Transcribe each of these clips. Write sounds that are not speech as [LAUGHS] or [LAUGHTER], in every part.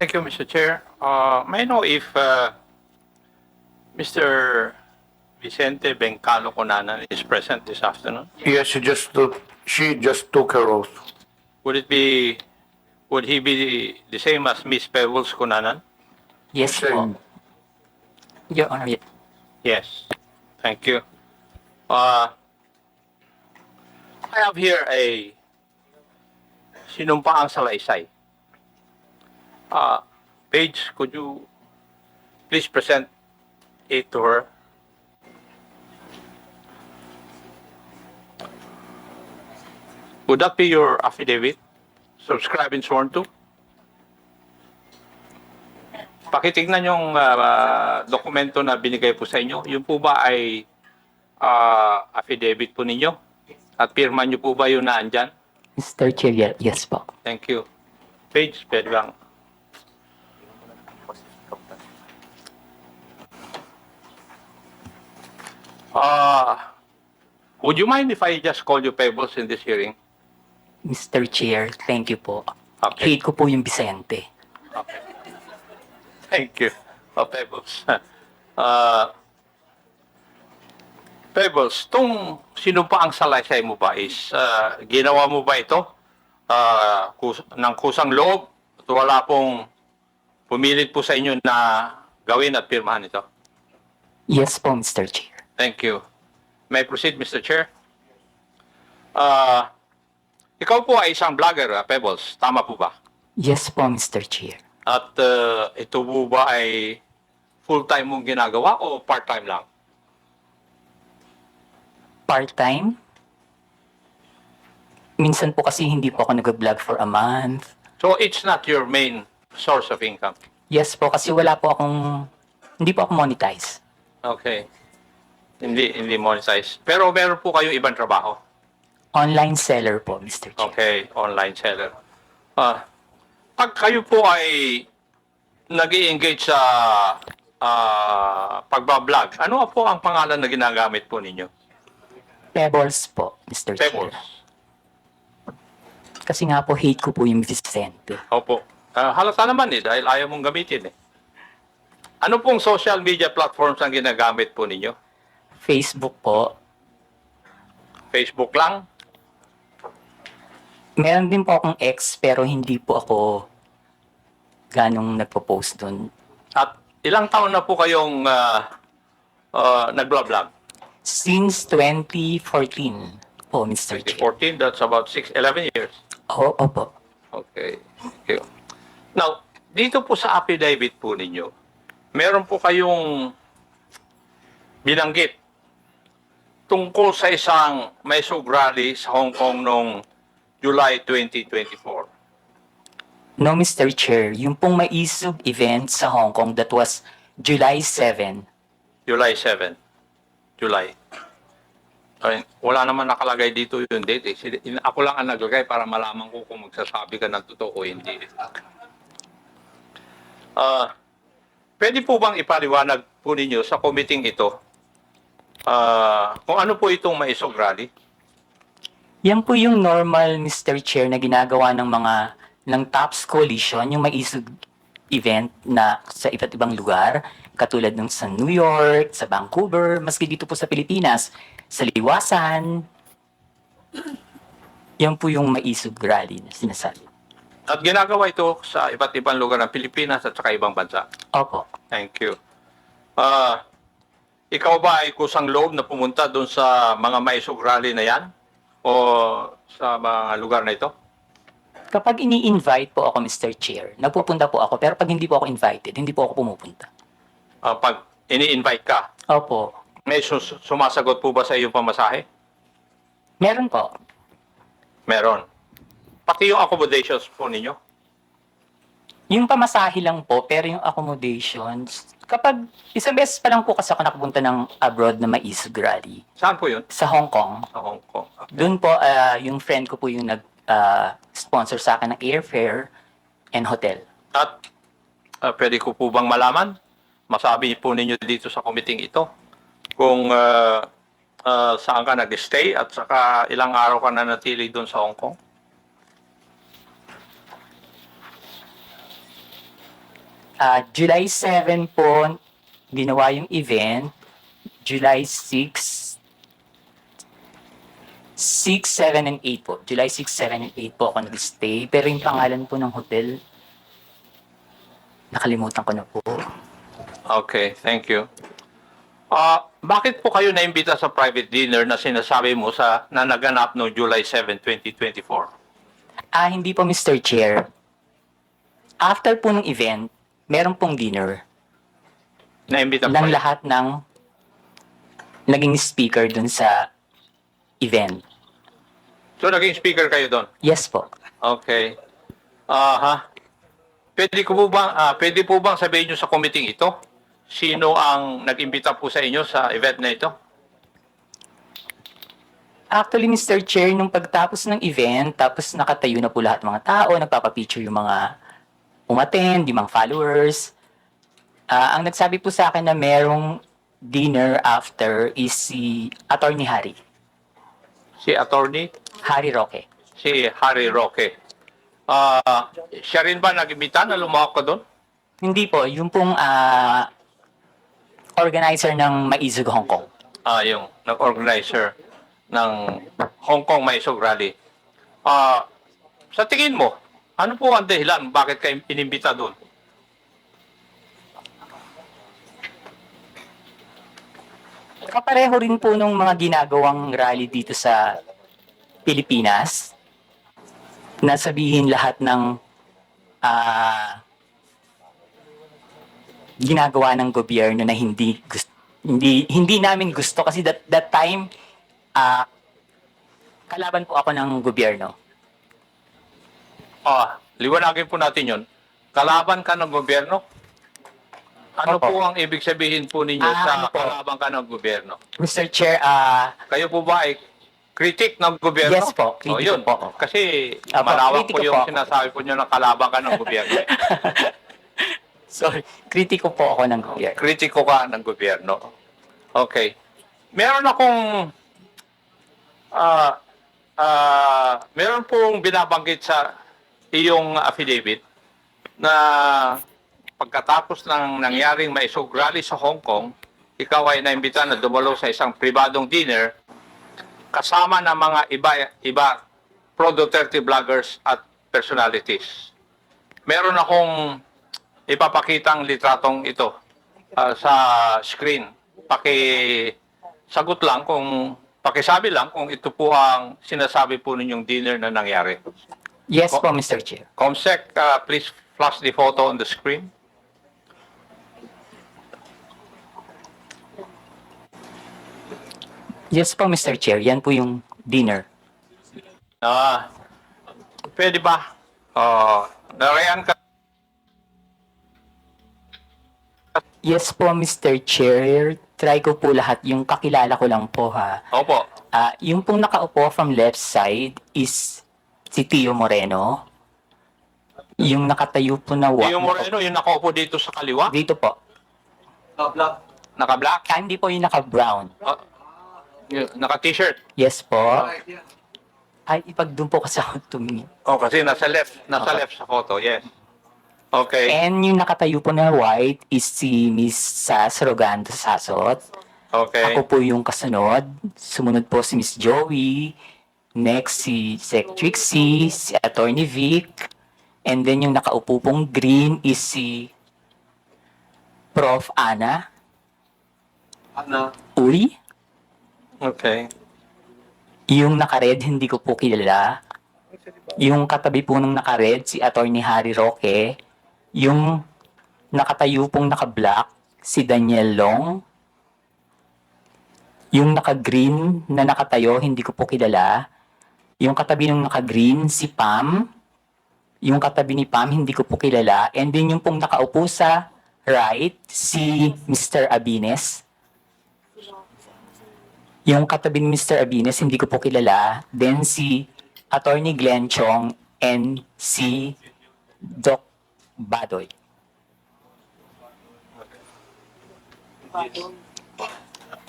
Thank you, Mr. Chair. Uh, may I know if uh, Mr. Vicente Bencalo Conanan is present this afternoon? Yes, she just took, she just took her oath. Would it be, would he be the same as Miss Pebbles Conanan? Yes Same. po. Your Honor, ye- Yes. Thank you. Uh, I have here a sinumpaang salaysay. Uh, Paige, could you please present it to her? Would that be your affidavit? Subscribe and sworn to? Pakitignan yung ah, dokumento na binigay po sa inyo. Yun po ba ay ah, affidavit po ninyo? At pirma nyo po ba yun na andyan? Mr. Chair, ye- yes po. Thank you. Page, pwede lang. Ah, would you mind if I just call you Pebbles in this hearing? Mr. Chair, thank you po. Okay. Hate ko po yung Vicente. Okay. Thank you. Oh, Pebbles. Uh, [LAUGHS] Pebbles, tung sino pa ang salaysay mo ba is uh, ginawa mo ba ito uh, kus- ng kusang loob at wala pong pumilit po sa inyo na gawin at pirmahan ito? Yes po, Mr. Chair. Thank you. May proceed, Mr. Chair? Uh, ikaw po ay isang vlogger, uh, Pebbles. Tama po ba? Yes po, Mr. Chair. At uh, ito po ba ay full-time mong ginagawa o part-time lang? Part-time? Minsan po kasi hindi po ako nag-vlog for a month. So it's not your main source of income. Yes po, kasi wala po akong, hindi po ako monetize. Okay. Hindi hindi monetize. Pero meron po kayo ibang trabaho. Online seller po, Mr. Chair. Okay, online seller. Ah, pag kayo po ay nag engage sa ah pagbablog, ano po ang pangalan na ginagamit po ninyo? Pebbles po, Mr. Pebbles. Chair. Kasi nga po, hate ko po yung Vicente. Opo. Ah, halata naman eh, dahil ayaw mong gamitin eh. Ano pong social media platforms ang ginagamit po ninyo? Facebook po, Facebook lang? Meron din po akong ex pero hindi po ako ganong nagpo-post doon. At ilang taon na po kayong uh, uh, nag-vlog? Since 2014 po, Mr. Chair. 2014, that's about 6, 11 years. Oo, opo. Okay. You. Now, dito po sa affidavit po ninyo, meron po kayong binanggit tungkol sa isang may rally sa Hong Kong noong July 2024. No, Mr. Chair, yung pong maisog event sa Hong Kong that was July 7. July 7. July. Ay, wala naman nakalagay dito yung date. Eh. Ako lang ang naglagay para malaman ko kung magsasabi ka ng totoo o hindi. Ah, pwede po bang ipaliwanag po ninyo sa committee ito ah, kung ano po itong maisog rally? Yan po yung normal, Mr. Chair, na ginagawa ng mga ng TOPS Coalition, yung maisog event na sa iba't ibang lugar, katulad ng sa New York, sa Vancouver, maski dito po sa Pilipinas, sa Liwasan. Yan po yung maisog rally na sinasabi. At ginagawa ito sa iba't ibang lugar ng Pilipinas at saka ibang bansa. Opo. Thank you. Ah, ikaw ba ay kusang loob na pumunta doon sa mga maisog rally na yan? O sa mga lugar na ito? Kapag ini-invite po ako, Mr. Chair, napupunta po ako. Pero pag hindi po ako invited, hindi po ako pumupunta. Ah, pag ini-invite ka, Opo. may sus- sumasagot po ba sa iyong pamasahe? Meron po. Meron. Pati yung accommodations po ninyo? Yung pamasahe lang po, pero yung accommodations, kapag isang beses pa lang po kasi ako nakapunta ng abroad na maisog rally Saan po yun? sa Hong Kong. Sa Hong Kong. Doon po, ah, yung friend ko po yung nag-sponsor sa akin ng airfare and hotel. At ah, pwede ko po bang malaman? Masabi po ninyo dito sa committee ito kung ah, ah, saan ka nag-stay at saka ilang araw ka na natili doon sa Hong Kong? Ah, July 7 po, ginawa yung event. July 6, 6, 7, and 8 po. July 6, 7, and 8 po ako nag-stay. Pero yung pangalan po ng hotel, nakalimutan ko na po. Okay, thank you. Ah, bakit po kayo naimbita sa private dinner na sinasabi mo sa na naganap noong July 7, 2024? Ah, hindi po Mr. Chair. After po ng event, meron pong dinner Naimbita po ng lahat ng naging speaker dun sa event. So naging speaker kayo doon? Yes po. Okay. Aha. Pwede ko po bang ah, pwede po bang sabihin niyo sa committee ito sino ang nag-imbita po sa inyo sa event na ito? Actually, Mr. Chair, nung pagtapos ng event, tapos nakatayo na po lahat ng mga tao, nagpapapicture yung mga yung mga followers. Ah, ang nagsabi po sa akin na merong dinner after is si Attorney Harry. Si attorney, Harry Roque. si Harry Roque. Ah, siya rin ba nag-imbita na lumawak ka doon? Hindi po, yung pong ah, organizer ng Maizug Hong Kong. Ah, yung nag-organizer ng Hong Kong Maisog Rally. Ah, sa tingin mo, ano po ang dahilan bakit kayo inimbita doon? Kapareho rin po nung mga ginagawang rally dito sa Pilipinas. Nasabihin lahat ng ah, ginagawa ng gobyerno na hindi gusto hindi hindi namin gusto kasi that that time ah kalaban po ako ng gobyerno. Ah, liwanagin po natin yon. Kalaban ka ng gobyerno? Ano Opo. po ang ibig sabihin po ninyo Ah, sa ano po? kalaban ka ng gobyerno? Mr. Chair, ah Kayo po ba ay critic ng gobyerno? Yes po, O, critic yun. po. Kasi Opo, malawak po po yung ako. sinasabi po nyo na kalaban ka ng gobyerno. [LAUGHS] sorry, kritiko po ako ng gobyerno. Kritiko ka ng gobyerno. Okay. Meron akong ah ah meron pong binabanggit sa iyong affidavit na pagkatapos ng nangyaring maisog rally sa Hong Kong, ikaw ay naimbita na dumalo sa isang pribadong dinner kasama ng mga iba iba pro Duterte vloggers at personalities. Meron akong ipapakitang litratong ito ah, sa screen. Paki sagot lang kung pakisabi lang kung ito po ang sinasabi po ninyong dinner na nangyari. Yes po, Mr. Chair. Comsec, ah, please flash the photo on the screen. Yes po, Mr. Chair. Yan po yung dinner. Ah, pwede ba? Ah, narayan ka Yes po, Mr. Chair. Try ko po lahat. Yung kakilala ko lang po ha. Opo. Ah, yung pong nakaupo from left side is si Tio Moreno. Yung nakatayo po na wa- Yung Moreno, yung nakaupo dito sa kaliwa, Dito po. naka-black, Ah, hindi po yung naka-brown. ah, yung naka-t-shirt. Yes po. Ay, ipag doon po kasi ako tumingin. Oh, kasi nasa left, nasa left sa photo, yes. Okay. And yung nakatayo po na white is si Miss Sas Rogando Sasot. Okay. Ako po yung kasunod. Sumunod po si Miss Joey. Next si Sec Trixie, si Attorney Vic. And then yung nakaupo pong green is si Prof. Ana. Ano? Uy. Okay. Yung naka-red, hindi ko po kilala. Yung katabi po ng naka-red, si Attorney Harry Roque. Yung nakatayo pong naka-black, si Daniel Long. Yung naka-green na nakatayo, hindi ko po kilala. Yung katabi ng naka-green, si Pam. Yung katabi ni Pam, hindi ko po kilala. And then yung pong nakaupo sa right, si Mr. Abines. Yung katabi ni Mr. Abines, hindi ko po kilala. Then si Attorney Glenn Chong and si Doc Badoy.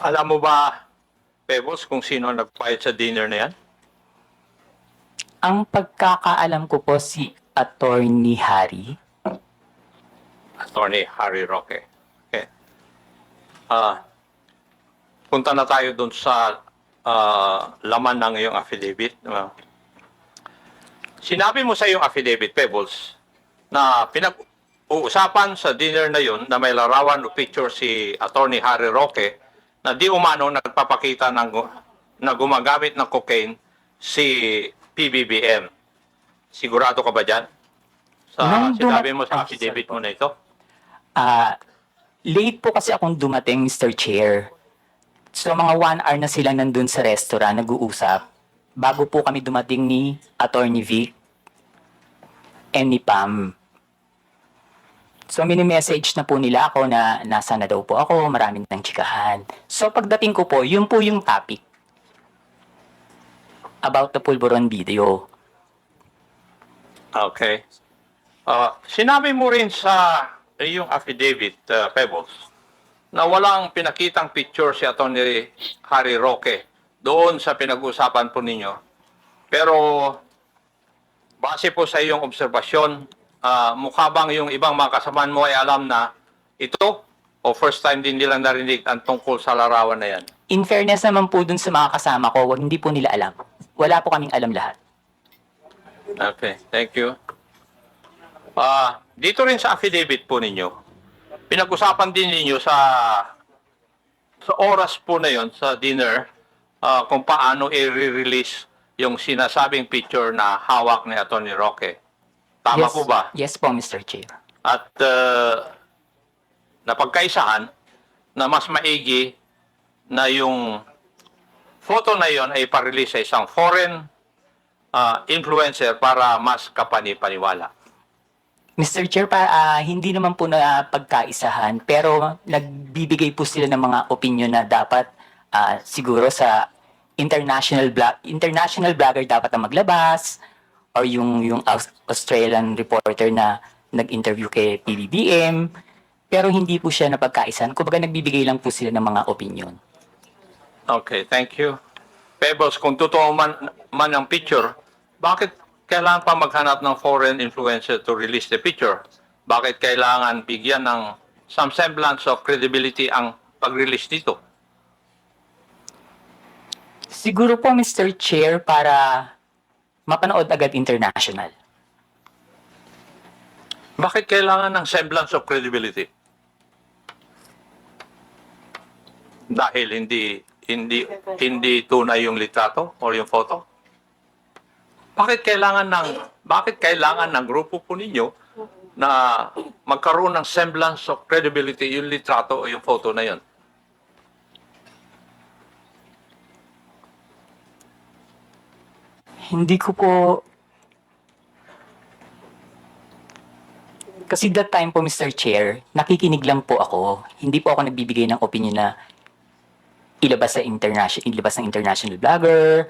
Alam mo ba, Pebbles, kung sino nagpahit sa dinner na yan? Ang pagkakaalam ko po si Attorney Harry. Attorney Harry Roque. Okay. Ah, punta na tayo dun sa ah, laman ng iyong affidavit. Ah, sinabi mo sa iyong affidavit, Pebbles, na pinag-uusapan sa dinner na yun na may larawan o picture si Attorney Harry Roque na di umano nagpapakita ng gu- na gumagamit ng cocaine si PBBM. Sigurado ka ba dyan? Sa Nung sinabi mo sa Ay, affidavit mo na ito? Ah, late po kasi akong dumating, Mr. Chair. So mga one hour na sila nandun sa restaurant, nag-uusap. Bago po kami dumating ni Attorney Vic and ni Pam. So mini-message na po nila ako na nasa na daw po ako, maraming ng chikahan. So pagdating ko po, yun po yung topic about the Pulveron video. Okay. Ah, sinabi mo rin sa iyong affidavit, uh, Pebbles, na walang pinakitang picture si Atty. Harry Roque doon sa pinag-uusapan po ninyo. Pero base po sa iyong obserbasyon, ah, mukha bang yung ibang mga kasamaan mo ay alam na ito o first time din nilang narinig ang tungkol sa larawan na yan? In fairness naman po dun sa mga kasama ko, wag hindi po nila alam. Wala po kaming alam lahat. Okay, thank you. Ah, dito rin sa affidavit po ninyo, pinag-usapan din ninyo sa sa oras po na yon sa dinner ah, kung paano i-release yung sinasabing picture na hawak ni Atty. Roque. Tama yes, po ba? Yes po, Mr. Chair. At uh, napagkaisahan na mas maigi na yung photo na yon ay parelease sa isang foreign ah, influencer para mas kapani-paniwala. Mr. Chair, pa, ah, hindi naman po na pagkaisahan, pero nagbibigay po sila ng mga opinion na dapat ah, siguro sa international blog, international blogger dapat na maglabas or yung yung Aus- Australian reporter na nag-interview kay PBBM pero hindi po siya napagkaisahan. Kumbaga nagbibigay lang po sila ng mga opinion. Okay, thank you. Pebbles, kung totoo man, man ang picture, bakit kailangan pa maghanap ng foreign influencer to release the picture? Bakit kailangan bigyan ng some semblance of credibility ang pag-release dito? Siguro po Mr. Chair para mapanood agad international. Bakit kailangan ng semblance of credibility? Dahil hindi hindi hindi tunay yung litrato or yung photo? Bakit kailangan ng bakit kailangan ng grupo po ninyo na magkaroon ng semblance of credibility yung litrato o yung photo na yon? Hindi ko po... Kasi that time po, Mr. Chair, nakikinig lang po ako. Hindi po ako nagbibigay ng opinion na ilabas sa international, ilabas ng international blogger.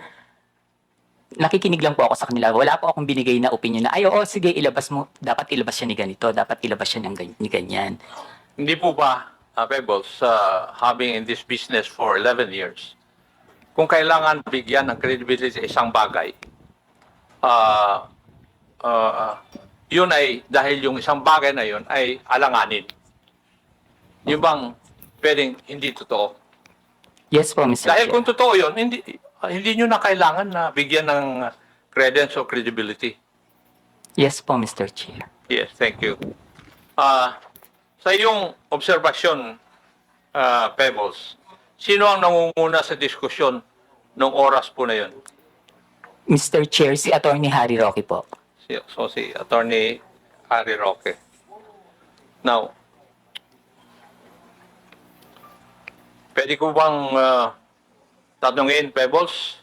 Nakikinig lang po ako sa kanila. Wala po akong binigay na opinion na, ay, oo, sige, ilabas mo. Dapat ilabas siya ni ganito. Dapat ilabas siya ng gan- ni ganyan. Hindi po ba, uh, Pebbles, uh, having in this business for 11 years, kung kailangan bigyan ng credibility sa isang bagay, uh, uh, yun ay, dahil yung isang bagay na yun ay alanganin. Yung bang pwedeng hindi totoo? Yes po, Mr. Dahil Chair. kung totoo yun, hindi, hindi nyo na kailangan na bigyan ng credence o credibility. Yes po, Mr. Chair. Yes, thank you. Ah, sa iyong obserbasyon, ah, Pebbles, sino ang nangunguna sa diskusyon nung oras po na yun? Mr. Chair, si Attorney Harry Roque po. Si, so si Attorney Harry Roque. Now, pwede ko bang ah, tatanungin, Pebbles,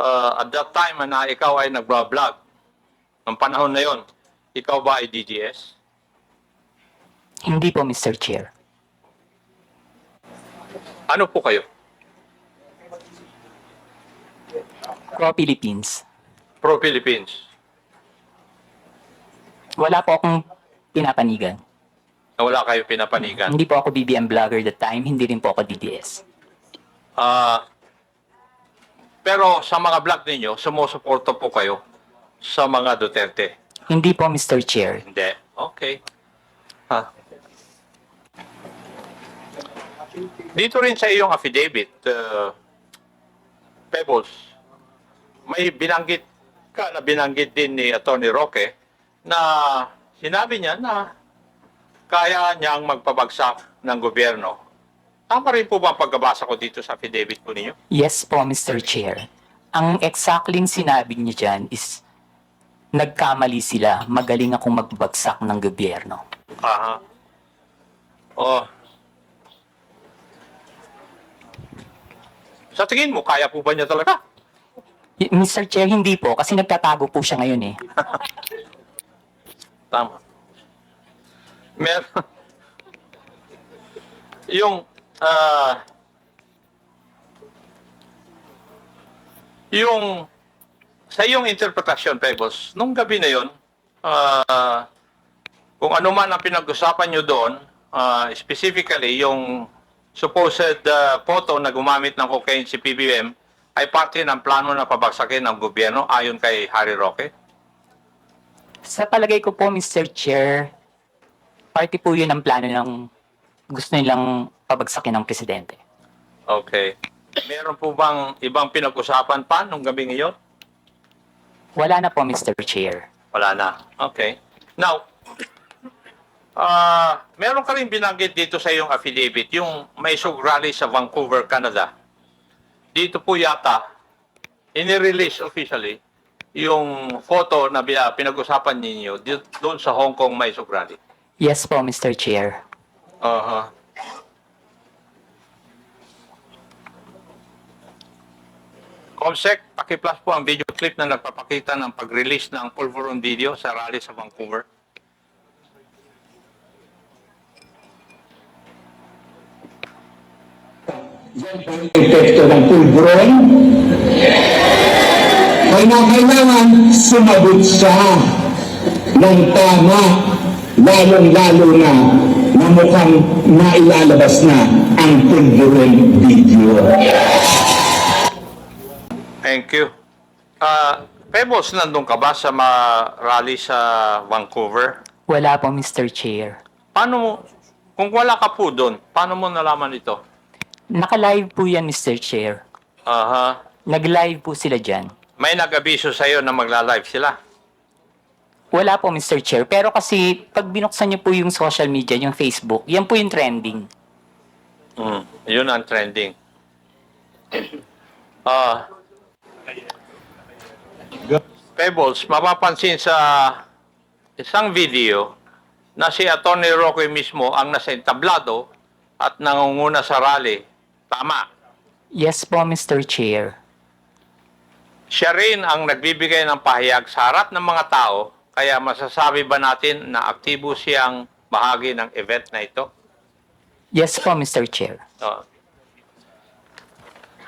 ah, at that time na ikaw ay nag-vlog, ng panahon na yon, ikaw ba ay DGS? Hindi po, Mr. Chair. Ano po kayo? Pro-Philippines. Pro-Philippines. Wala po akong pinapanigan. Na wala kayo pinapanigan. Hindi po ako BBM vlogger that time, hindi rin po ako DDS. Ah, pero sa mga vlog ninyo, sumusuporta po kayo sa mga Duterte. Hindi po, Mr. Chair. Hindi. Okay. Ha. Dito rin sa iyong affidavit, uh, Pebbles, may binanggit ka na binanggit din ni Attorney Roque na sinabi niya na kaya niyang magpabagsak ng gobyerno. Tama rin po ba ang pagkabasa ko dito sa affidavit po ninyo? Yes po, Mr. Chair. Ang exactly sinabi niya dyan is nagkamali sila, magaling akong magbagsak ng gobyerno. Aha. Oh. Sa tingin mo, kaya po ba niya talaga? Y- Mr. Chair, hindi po, kasi nagtatago po siya ngayon eh. [LAUGHS] Tama. Mer yung ah yung sa iyong interpretasyon, Pebbles, nung gabi na yon, ah kung ano man ang pinag-usapan nyo doon, ah, specifically yung supposed ah, photo na gumamit ng cocaine si PBM ay parte ng plano na pabagsakin ng gobyerno ayon kay Harry Roque? Sa palagay ko po, Mr. Chair, party po yun ang plano ng gusto nilang pabagsakin ng presidente. Okay. Meron po bang ibang pinag-usapan pa nung gabi ngayon? Wala na po, Mr. Chair. Wala na. Okay. Now, ah meron ka rin binanggit dito sa iyong affidavit, yung may rally sa Vancouver, Canada. Dito po yata, inirelease officially, yung photo na bina- pinag-usapan ninyo di- doon sa Hong Kong may sug rally. Yes po, Mr. Chair. Aha. Comsec, paki-plus po ang video clip na nagpapakita ng pag-release ng Pulveron video sa rally sa Vancouver. epekto ng pulburon, kailangan sumagot siya ng tama, lalong-lalo na na mukhang nailalabas na ang pulburon video. Thank you. Ah, Pebbles, nandun ka ba sa ma rally sa Vancouver? Wala po, Mr. Chair. Paano mo, kung wala ka po doon, paano mo nalaman ito? Naka-live po yan, Mr. Chair. Aha. Nag-live po sila dyan. May nag-abiso sa'yo na magla-live sila. Wala po, Mr. Chair. Pero kasi, pag binuksan niyo po yung social media, yung Facebook, yan po yung trending. Mm, yun ang trending. [CLEARS THROAT] Ah. Pebbles, mapapansin sa isang video na si Atty. Roque mismo ang nasa entablado at nangunguna sa rally. Tama. Yes po, Mr. Chair. Siya rin ang nagbibigay ng pahayag sa harap ng mga tao, kaya masasabi ba natin na aktibo siyang bahagi ng event na ito? Yes po, Mr. Chair. Oo.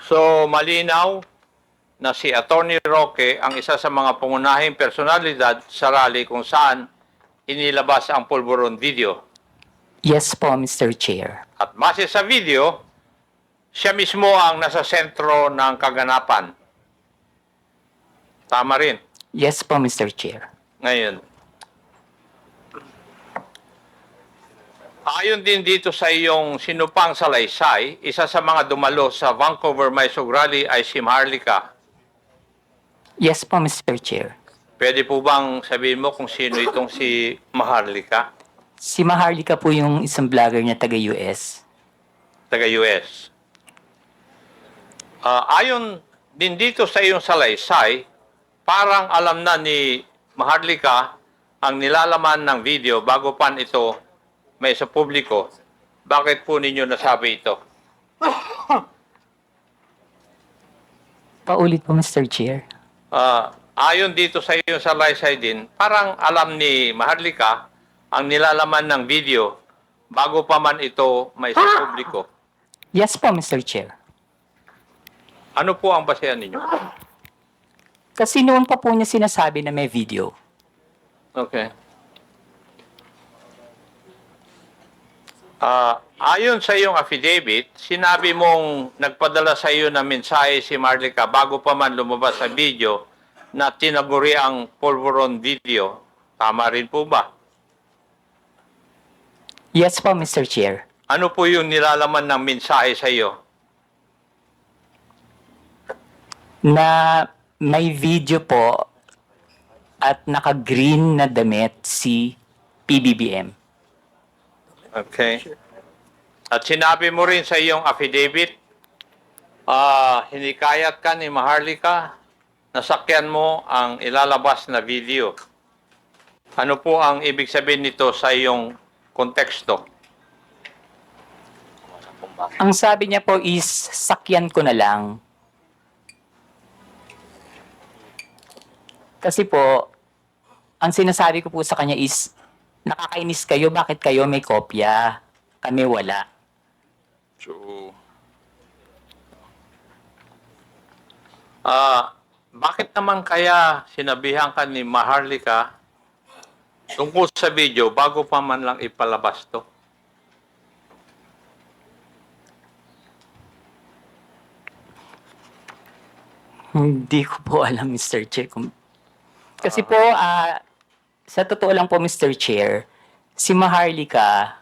So, malinaw na si Attorney Roque ang isa sa mga pangunahing personalidad sa rally kung saan inilabas ang pulburon video. Yes po, Mr. Chair. At base sa video, siya mismo ang nasa sentro ng kaganapan. Tama rin. Yes po, Mr. Chair. Ngayon, ayon din dito sa iyong sinupang salaysay, isa sa mga dumalo sa Vancouver Mysog Rally ay si Maharlika. Yes po, Mr. Chair. Pwede po bang sabihin mo kung sino itong si Maharlika, Si Maharlika po yung isang vlogger niya taga-US. taga-US? Ah, ayon din dito sa iyong salaysay, parang alam na ni Maharlika ang nilalaman ng video bago pan ito may sa publiko. Bakit po ninyo nasabi ito? Paulit po, Mr. Chair. Ah, ayon dito sa iyo sa Laysay din, parang alam ni Maharlika ang nilalaman ng video bago pa man ito may sa publiko. Yes po, Mr. Chair. Ano po ang basehan ninyo? Kasi noon pa po niya sinasabi na may video. Okay. Ah, ayon sa iyong affidavit, sinabi mong nagpadala sa iyo ng mensahe si Marlica bago pa man lumabas sa video na tinaguri ang Polvoron video. Tama rin po ba? Yes po, Mr. Chair. Ano po yung nilalaman ng mensahe sa iyo? Na may video po at naka-green na damit si PBBM. Okay. At sinabi mo rin sa iyong affidavit, ah, hinikayat ka ni Maharlika, nasakyan mo ang ilalabas na video. Ano po ang ibig sabihin nito sa iyong konteksto? Ang sabi niya po is, sakyan ko na lang. Kasi po, ang sinasabi ko po sa kanya is, nakakainis kayo, bakit kayo may kopya? Kami wala. So, ah, bakit naman kaya sinabihan ka ni Maharlika tungkol sa video bago pa man lang ipalabas to? Hindi ko po alam, Mr. Chair. Kung... Kasi po, ah, sa totoo lang po, Mr. Chair, si Maharlika,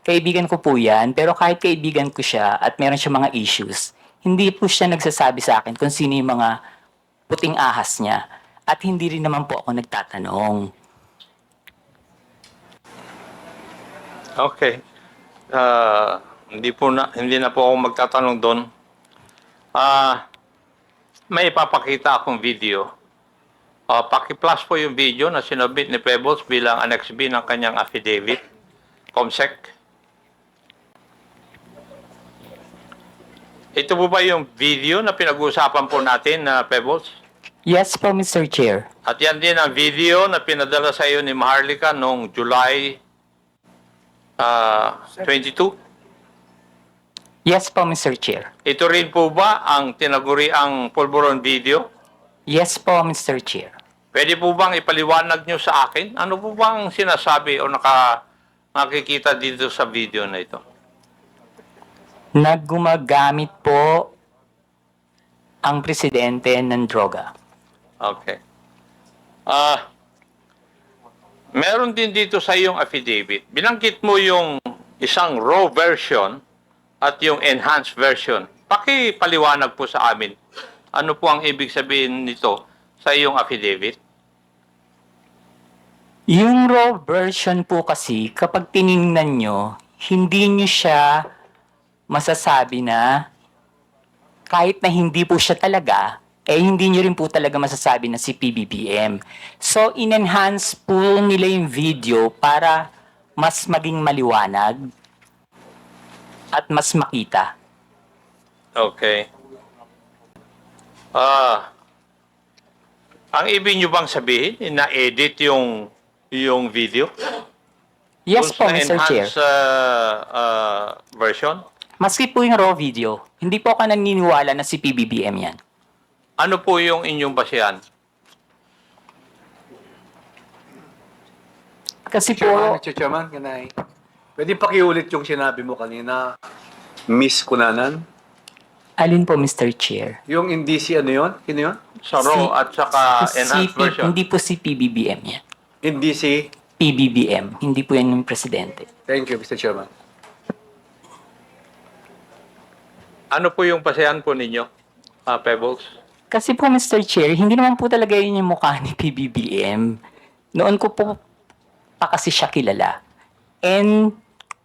kaibigan ko po yan, pero kahit kaibigan ko siya at meron siya mga issues, hindi po siya nagsasabi sa akin kung sino yung mga puting ahas niya. At hindi rin naman po ako nagtatanong. Okay. Ah, hindi po na hindi na po ako magtatanong doon. Ah, may ipapakita akong video. Ah, paki-plus po yung video na sinabit ni Pebbles bilang Annex B ng kanyang affidavit. Comsec. Ito po ba yung video na pinag-uusapan po natin na Pebbles? Yes po, Mr. Chair. At yan din ang video na pinadala sa iyo ni Maharlika noong July ah, 22. Yes po, Mr. Chair. Ito rin po ba ang tinaguriang pulburon video? Yes po, Mr. Chair. Pwede po bang ipaliwanag nyo sa akin? Ano po bang sinasabi o naka, nakikita dito sa video na ito? Naggumagamit po ang presidente ng droga. Okay. Ah, meron din dito sa iyong affidavit. Binanggit mo yung isang raw version at yung enhanced version. Paki-paliwanag po sa amin. Ano po ang ibig sabihin nito sa iyong affidavit? Yung raw version po kasi, kapag tiningnan nyo, hindi nyo siya masasabi na kahit na hindi po siya talaga, eh hindi nyo rin po talaga masasabi na si PBBM. So, in-enhance po nila yung video para mas maging maliwanag at mas makita. Okay. Ah, ang ibig nyo bang sabihin, na-edit yung yung video? Yes po, sa Mr. Chair. enhanced, ah, ah, version? Maski po yung raw video, hindi po ako naniniwala na si PBBM yan. Ano po yung inyong basihan? Kasi Chairman, po, Mr. Chairman, can I? Pwede pakiulit yung sinabi mo kanina, Miss Kunanan? alin po Mr. Chair? Yung indisi ano yun? Sino yun? Sa raw at saka si enhanced P- version? Hindi po si PBBM yan. Indisi. PBBM, hindi po yan yung presidente. Thank you, Mr. Chairman. Ano po yung basihan po ninyo, ah, Pebbles? Kasi po Mr. Chair, hindi naman po talaga yun yung mukha ni PBBM. Noon ko po pa kasi siya kilala. And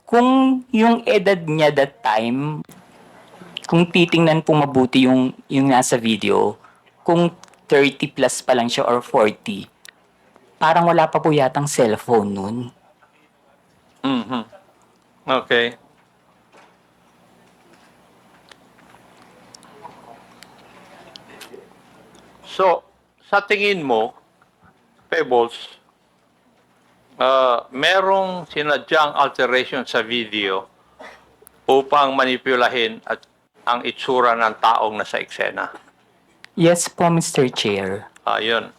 kung yung edad niya that time, kung titingnan po mabuti yung, yung nasa video, kung 30 plus pa lang siya or 40, parang wala pa po yatang cellphone nun. Mhm. Okay. So, sa tingin mo, Pebbles, uh, merong sinadyang alteration sa video upang manipulahin at ang itsura ng taong nasa eksena. Yes po, Mr. Chair. Ayun.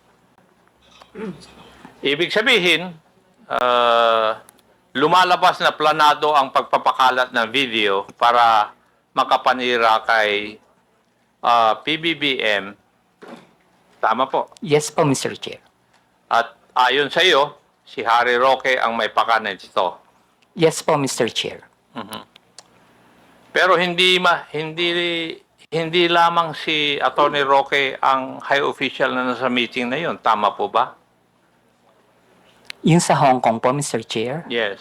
Ibig sabihin, ah, lumalabas na planado ang pagpapakalat ng video para makapanira kay ah, PBBM. Tama po. Yes po, Mr. Chair. At ayon sa iyo, si Harry Roque ang may pakanan dito. Yes po, Mr. Chair. Pero hindi ma hindi hindi lamang si Attorney Roque ang high official na nasa meeting na yon. Tama po ba? Yung sa Hong Kong po, Mr. Chair. Yes.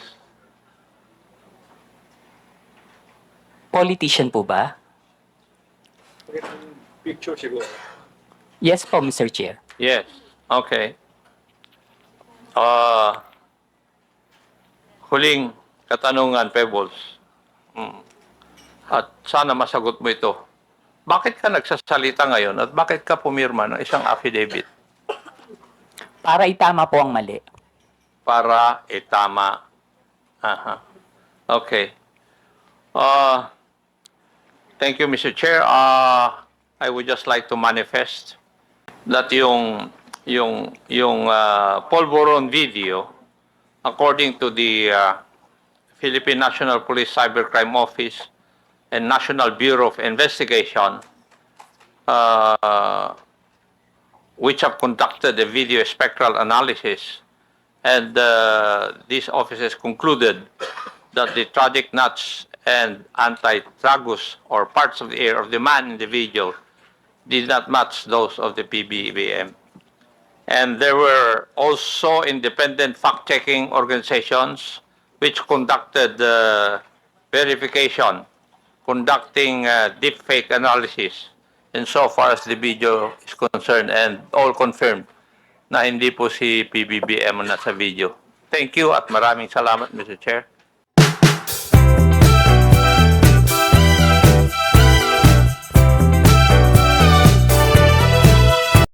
Politician po ba? Picture siguro. Yes po, Mr. Chair. Yes. Okay. Ah huling katanungan, Pebbles. Mm. At sana masagot mo ito. Bakit ka nagsasalita ngayon at bakit ka pumirma ng isang affidavit Para itama po ang mali. Para itama? Aha. Okay. Uh, thank you, Mr. Chair. Uh, I would just like to manifest that yung yung yung uh, polvoron video according to the uh, Philippine National Police Cybercrime Office and National Bureau of Investigation uh, which have conducted a video spectral analysis and uh, these officers concluded that the tragic nuts and anti-tragus or parts of the air of the man individual did not match those of the PBBM. And there were also independent fact-checking organizations which conducted uh, verification, conducting uh, deepfake analysis insofar as the video is concerned and all confirmed na hindi po si PBBM ang nasa video. Thank you at maraming salamat, Mr. Chair.